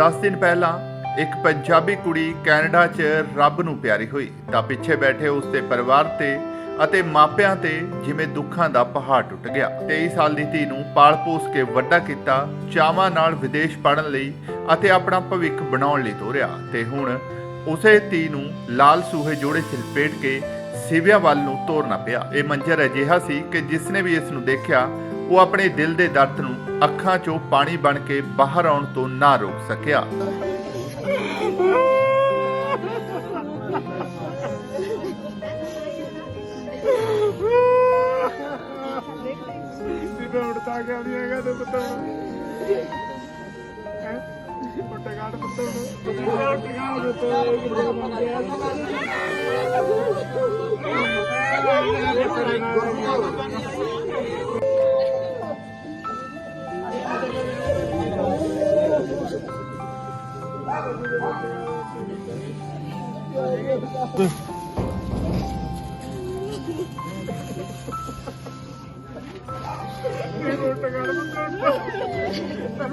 10 ਦਿਨ ਪਹਿਲਾਂ ਇੱਕ ਪੰਜਾਬੀ ਕੁੜੀ ਕੈਨੇਡਾ 'ਚ ਰੱਬ ਨੂੰ ਪਿਆਰੀ ਹੋਈ ਤਾਂ ਪਿੱਛੇ ਬੈਠੇ ਉਸ ਦੇ ਪਰਿਵਾਰ ਤੇ ਅਤੇ ਮਾਪਿਆਂ ਤੇ ਜਿਵੇਂ ਦੁੱਖਾਂ ਦਾ ਪਹਾੜ ਟੁੱਟ ਗਿਆ। 23 ਸਾਲ ਦੀ ਧੀ ਨੂੰ ਪਾਲ ਪੋਸ ਕੇ ਵੱਡਾ ਕੀਤਾ, ਚਾਵਾਂ ਨਾਲ ਵਿਦੇਸ਼ ਪੜਨ ਲਈ ਅਤੇ ਆਪਣਾ ਭਵਿੱਖ ਬਣਾਉਣ ਲਈ ਤੋਰਿਆ ਤੇ ਹੁਣ ਉਸੇ ਧੀ ਨੂੰ ਲਾਲ ਸੂਹੇ ਜੋੜੇ 'ਚ ਲਪੇਟ ਕੇ ਸਿਵਿਆ ਵੱਲ ਨੂੰ ਤੋਰਨਾ ਪਿਆ। ਇਹ ਮੰਜ਼ਰ ਅਜਿਹਾ ਸੀ ਕਿ ਜਿਸ ਨੇ ਵੀ ਇਸ ਨੂੰ ਦੇਖਿਆ ਉਹ ਆਪਣੇ ਦਿਲ ਦੇ ਦਰਦ ਨੂੰ ਅੱਖਾਂ 'ਚੋਂ ਪਾਣੀ ਬਣ ਕੇ ਬਾਹਰ ਆਉਣ ਤੋਂ ਨਾ ਰੋਕ ਸਕਿਆ। ਜਿੱਦਾਂ ਉੜਤਾ ਗਿਆ ਨਹੀਂ ਹੈਗਾ ਤੇ ਪੁੱਤ। ਹੈ? ਪੁੱਟਗਾੜ ਪੁੱਤ ਪੁੱਟਗਾੜ ਪੁੱਤ ਕਿੱਥੇ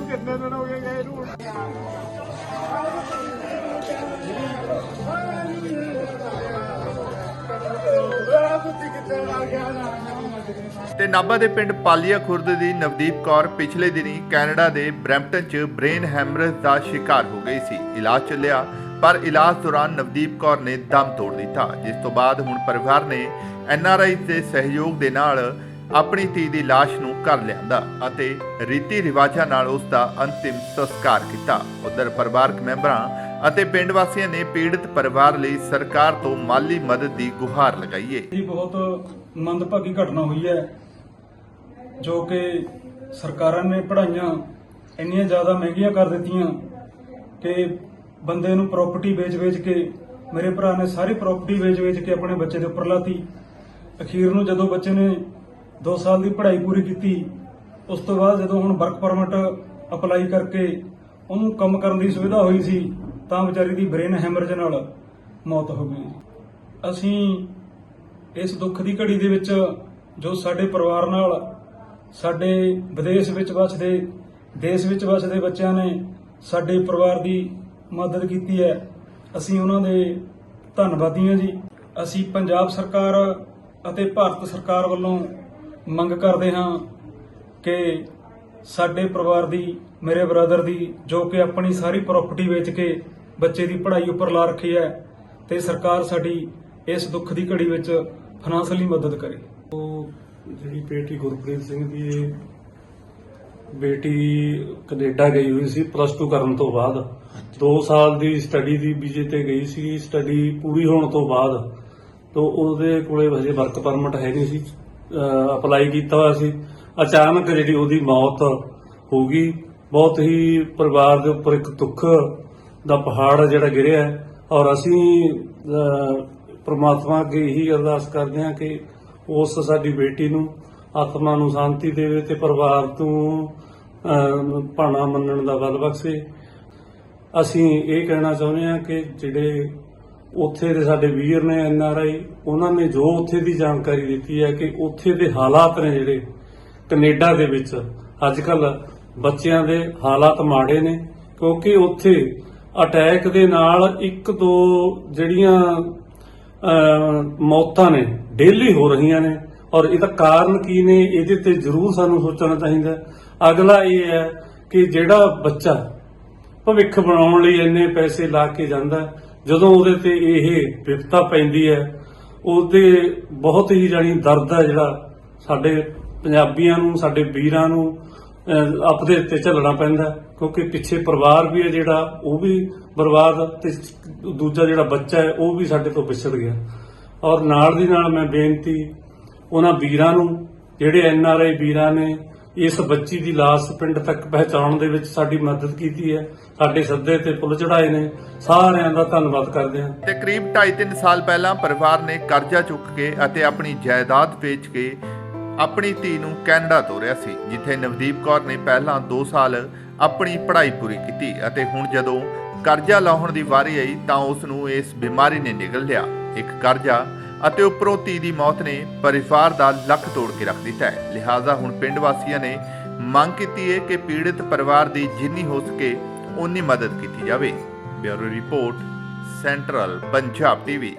ਕਿੰਨੇ ਦਿਨ ਹੋ ਗਏ ਗਏ ਨੂੰ? ਤੇ ਨਾਭਾ ਦੇ ਪਿੰਡ ਪਾਲੀਆ ਖੁਰਦ ਦੀ ਨਵਦੀਪ ਕੌਰ ਪਿਛਲੇ ਦਿਨੀ ਕੈਨੇਡਾ ਦੇ ਬਰੈਂਪਟਨ 'ਚ ਬ੍ਰੇਨ ਹੈਮਰੇਜ ਦਾ ਸ਼ਿਕਾਰ ਹੋ ਗਈ ਸੀ। ਇਲਾਜ ਚੱਲਿਆ, ਪਰ ਇਲਾਜ ਦੌਰਾਨ ਨਵਦੀਪ ਕੌਰ ਨੇ ਦਮ ਤੋੜ ਦਿੱਤਾ। ਜਿਸ ਤੋਂ ਬਾਅਦ ਹੁਣ ਪਰਿਵਾਰ ਨੇ ਐਨਆਰਆਈ ਦੇ ਸਹਿਯੋਗ ਦੇ ਨਾਲ ਆਪਣੀ ਧੀ ਦੀ ਲਾਸ਼ ਨੂੰ ਘਰ ਲਿਆਂਦਾ ਅਤੇ ਰੀਤੀ ਰਿਵਾਜਾਂ ਨਾਲ ਉਸ ਦਾ ਅੰਤਿਮ ਸੰਸਕਾਰ ਕੀਤਾ। ਉਧਰ ਪਰਿਵਾਰਕ ਮੈਂਬਰਾਂ ਅਤੇ ਪਿੰਡ ਵਾਸੀਆਂ ਨੇ ਪੀੜਤ ਪਰਿਵਾਰ ਲਈ ਸਰਕਾਰ ਤੋਂ ਮਾਲੀ ਮਦਦ ਦੀ ਗੁਹਾਰ ਲਗਾਈ ਹੈ ਇਹ ਬਹੁਤ ਮੰਦਭਾਗੀ ਘਟਨਾ ਹੋਈ ਹੈ, ਜੋ ਕਿ ਸਰਕਾਰਾਂ ਨੇ ਪੜਾਈਆਂ ਇੰਨੀਆਂ ਜ਼ਿਆਦਾ ਮਹਿੰਗੀਆਂ ਕਰ ਦਿੱਤੀਆਂ ਕਿ ਬੰਦੇ ਨੂੰ ਪ੍ਰਾਪਰਟੀ ਵੇਚ-ਵੇਚ ਕੇ, ਮੇਰੇ ਭਰਾ ਨੇ ਸਾਰੀ ਪ੍ਰਾਪਰਟੀ ਵੇਚ-ਵੇਚ ਕੇ ਆਪਣੇ ਬੱਚੇ ਦੇ ਉੱਪਰ ਲਾਤੀ। ਅਖੀਰ ਨੂੰ ਜਦੋਂ ਬੱਚੇ ਨੇ 2 ਸਾਲ ਦੀ ਪੜ੍ਹਾਈ ਪੂਰੀ ਕੀਤੀ। ਉਸ ਤੋਂ ਬਾਅਦ ਜਦੋਂ ਹੁਣ ਵਰਕ ਪਰਮਿਟ ਅਪਲਾਈ ਕਰਕੇ ਉਹਨੂੰ ਕੰਮ ਕਰਨ ਦੀ ਸੁਵਿਧਾ ਹੋਈ ਸੀ, ਤਾਂ ਵਿਚਾਰੀ ਦੀ ਬ੍ਰੇਨ ਹੈਮਰਜ ਨਾਲ ਮੌਤ ਹੋ ਗਈ। ਅਸੀਂ ਇਸ ਦੁੱਖ ਦੀ ਘੜੀ ਦੇ ਵਿੱਚ ਜੋ ਸਾਡੇ ਪਰਿਵਾਰ ਨਾਲ, ਸਾਡੇ ਵਿਦੇਸ਼ ਵਿੱਚ ਵਸਦੇ, ਦੇਸ਼ ਵਿੱਚ ਵਸਦੇ ਬੱਚਿਆਂ ਨੇ ਸਾਡੇ ਪਰਿਵਾਰ ਦੀ ਮਦਦ ਕੀਤੀ ਹੈ। ਅਸੀਂ ਉਹਨਾਂ ਦੇ ਧੰਨਵਾਦੀ ਹਾਂ ਜੀ। ਅਸੀਂ ਪੰਜਾਬ ਸਰਕਾਰ ਅਤੇ ਭਾਰਤ ਸਰਕਾਰ ਵੱਲੋਂ ਮੰਗ ਕਰਦੇ ਹਾਂ ਕਿ ਸਾਡੇ ਪਰਿਵਾਰ ਦੀ ਮੇਰੇ ਬ੍ਰਦਰ ਦੀ ਜੋ ਕਿ ਆਪਣੀ ਸਾਰੀ ਪ੍ਰਾਪਰਟੀ ਵੇਚ ਕੇ ਬੱਚੇ ਦੀ ਪੜ੍ਹਾਈ ਉੱਪਰ ਲਾ ਰੱਖੀ ਹੈ ਤੇ ਸਰਕਾਰ ਸਾਡੀ ਇਸ ਦੁੱਖ ਦੀ ਘੜੀ ਵਿੱਚ ਫਾਈਨਾਂਸ਼ਲੀ ਮਦਦ ਕਰੇ। ਉਹ ਜਿਹੜੀ ਬੇਟੀ ਗੁਰਪ੍ਰੀਤ ਸਿੰਘ ਦੀ ਇਹ ਬੇਟੀ ਕੈਨੇਡਾ ਗਈ ਹੋਈ ਸੀ ਪਲੱਸ 2 ਕਰਨ ਤੋਂ ਬਾਅਦ। 2 ਸਾਲ ਦੀ ਸਟੱਡੀ ਦੀ ਵੀਜ਼ੇ ਤੇ ਗਈ ਸੀ ਸਟੱਡੀ ਪੂਰੀ ਹੋਣ ਤੋਂ ਬਾਅਦ। ਤੋਂ ਉਹਦੇ ਕੋਲੇ ਹਜੇ ਵਰਕ ਪਰਮਿਟ ਹੈ ਨਹੀਂ ਸੀ। ਅਪਲਾਈ ਕੀਤਾ ਹੋਇਆ ਸੀ। ਅਚਾਨਕ ਜਿਹੜੀ ਉਹਦੀ ਮੌਤ ਹੋ ਗਈ। ਬਹੁਤ ਹੀ ਪਰਿਵਾਰ ਦੇ ਉੱਪਰ ਇੱਕ ਦੁੱਖ ਦਾ ਪਹਾੜ ਜਿਹੜਾ ਗਿਰਿਆ ਔਰ ਅਸੀਂ ਅਹ, ਪ੍ਰਮਾਤਮਾ ਅੱਗੇ ਇਹੀ ਅਰਦਾਸ ਕਰਦੇ ਹਾਂ ਕਿ ਉਸ ਸਾਡੀ ਬੇਟੀ ਨੂੰ ਆਤਮਾ ਨੂੰ ਸ਼ਾਂਤੀ ਦੇਵੇ ਤੇ ਪਰਿਵਾਰ ਤੋਂ ਭਾਣਾ ਮੰਨਣ ਦਾ ਬਲ ਬਖਸ਼ੇ। ਅਸੀਂ ਇਹ ਕਹਿਣਾ ਚਾਹੁੰਦੇ ਹਾਂ ਕਿ ਜਿਹੜੇ ਉੱਥੇ ਦੇ ਸਾਡੇ ਵੀਰ ਨੇ, ਐਨ ਆਰ ਆਈ, ਉਹਨਾਂ ਨੇ ਜੋ ਉੱਥੇ ਦੀ ਜਾਣਕਾਰੀ ਦਿੱਤੀ ਹੈ ਕਿ ਉੱਥੇ ਦੇ ਹਾਲਾਤ ਨੇ ਜਿਹੜੇ ਕੈਨੇਡਾ ਦੇ ਵਿੱਚ ਅੱਜ ਕੱਲ ਬੱਚਿਆਂ ਦੇ ਹਾਲਾਤ ਮਾੜੇ ਨੇ, ਕਿਉਂਕਿ ਉੱਥੇ ਅਟੈਕ ਦੇ ਨਾਲ ਇੱਕ ਦੋ ਜਿਹੜੀਆਂ ਮੌਤਾਂ ਨੇ, ਡੇਲੀ ਹੋ ਰਹੀਆਂ ਨੇ, ਔਰ ਇਹਦਾ ਕਾਰਨ ਕੀ ਨੇ, ਇਹਦੇ ਤੇ ਜ਼ਰੂਰ ਸਾਨੂੰ ਸੋਚਣਾ ਚਾਹੀਦਾ ਅਗਲਾ ਇਹ ਹੈ ਕਿ ਜਿਹੜਾ ਬੱਚਾ ਭਵਿੱਖ ਬਣਾਉਣ ਲਈ ਇੰਨੇ ਪੈਸੇ ਲਾ ਕੇ ਜਾਂਦਾ ਜਦੋਂ ਉਹਦੇ ਤੇ ਇਹ ਵਿਪਤਾ ਪੈਂਦੀ ਹੈ, ਉਹਦੇ ਬਹੁਤ ਹੀ ਜਾਣੀ ਦਰਦ ਹੈ ਜਿਹੜਾ ਸਾਡੇ ਪੰਜਾਬੀਆਂ ਨੂੰ, ਸਾਡੇ ਵੀਰਾਂ ਨੂੰ ਆਪਦੇ ਉੱਤੇ ਝੱਲਣਾ ਪੈਂਦਾ ਕਿਉਂਕਿ ਪਿੱਛੇ ਪਰਿਵਾਰ ਵੀ ਹੈ ਜਿਹੜਾ, ਉਹ ਵੀ ਬਰਬਾਦ ਤੇ ਦੂਜਾ ਜਿਹੜਾ ਬੱਚਾ ਹੈ, ਉਹ ਵੀ ਸਾਡੇ ਤੋਂ ਵਿਛੜ ਗਿਆ। ਔਰ ਨਾਲ ਦੀ ਨਾਲ ਮੈਂ ਬੇਨਤੀ ਉਹਨਾਂ ਵੀਰਾਂ ਨੂੰ, ਜਿਹੜੇ ਐਨ ਆਰ ਆਈ ਵੀਰਾਂ ਨੇ ਇਸ ਬੱਚੀ ਦੀ ਲਾਸ਼ ਪਿੰਡ ਤੱਕ ਪਹੁੰਚਾਉਣ ਦੇ ਵਿੱਚ ਸਾਡੀ ਮਦਦ ਕੀਤੀ ਹੈ, ਸਾਡੇ ਸੱਦੇ ਤੇ ਪੁੱਲ ਚੜਾਏ ਨੇ, ਸਾਰਿਆਂ ਦਾ ਧੰਨਵਾਦ ਕਰਦੇ ਹਾਂ। ਤੇ ਕਰੀਬ 2.5-3 ਸਾਲ ਪਹਿਲਾਂ ਪਰਿਵਾਰ ਨੇ ਕਰਜ਼ਾ ਚੁੱਕ ਕੇ ਅਤੇ ਆਪਣੀ ਜਾਇਦਾਦ ਵੇਚ ਕੇ ਆਪਣੀ ਧੀ ਨੂੰ ਕੈਨੇਡਾ ਤੋਰਿਆ ਸੀ, ਜਿੱਥੇ ਨਵਦੀਪ ਕੌਰ ਨੇ ਪਹਿਲਾਂ 2 ਸਾਲ ਆਪਣੀ ਪੜ੍ਹਾਈ ਪੂਰੀ ਕੀਤੀ ਅਤੇ ਹੁਣ ਜਦੋਂ ਕਰਜ਼ਾ ਲਾਹੁਣ ਦੀ ਵਾਰੀ ਆਈ ਤਾਂ ਉਸ ਨੂੰ ਇਸ ਬਿਮਾਰੀ ਨੇ ਨਿਗਲ ਲਿਆ। ਇੱਕ ਕਰਜ਼ਾ ਅਤੇ ਉੱਪਰੋਂ ਧੀ ਦੀ ਮੌਤ ਨੇ ਪਰਿਵਾਰ ਦਾ ਲੱਕ ਤੋੜ ਕੇ ਰੱਖ ਦਿੱਤਾ ਹੈ। ਲਿਹਾਜ਼ਾ ਹੁਣ ਪਿੰਡ ਵਾਸੀਆਂ ਨੇ ਮੰਗ ਕੀਤੀ ਹੈ ਕਿ ਪੀੜਤ ਪਰਿਵਾਰ ਦੀ ਜਿੰਨੀ ਹੋ ਸਕੇ ਉਨੀ ਮਦਦ ਕੀਤੀ ਜਾਵੇ। Bureau report, central Punjab TV.